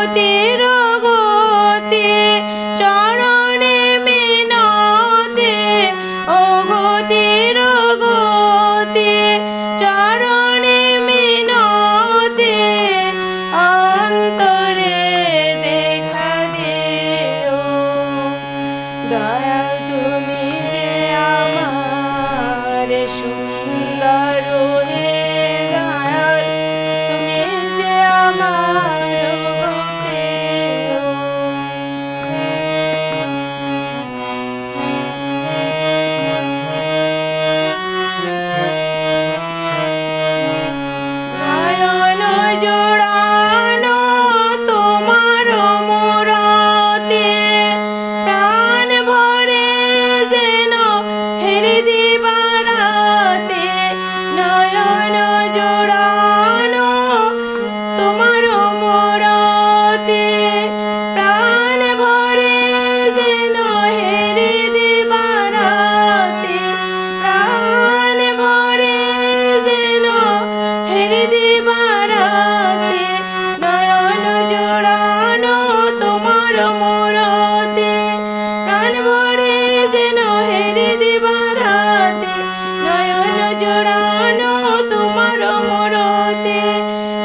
গতির গতি, চরণে মিনতে। ও গতির গতি, চরণে মিনতে। অন্তরে দেখা দিও। দয়াল তুমি যে আমার সুন্দর যেন হেরে দিবারাতে, নয়ন জোড়ানো তোমার মোরতে।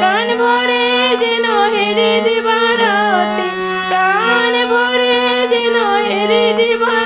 প্রাণ ভরে যেন হেরে দিবারাতে, প্রাণ ভরে যেন হেরে দিবা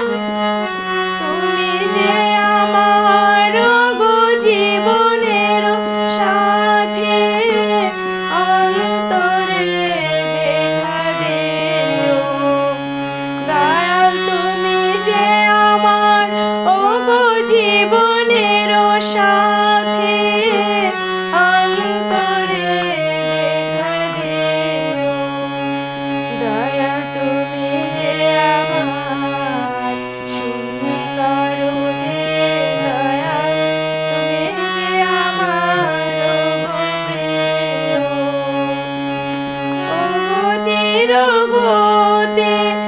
প্রিয় ও গতির গতি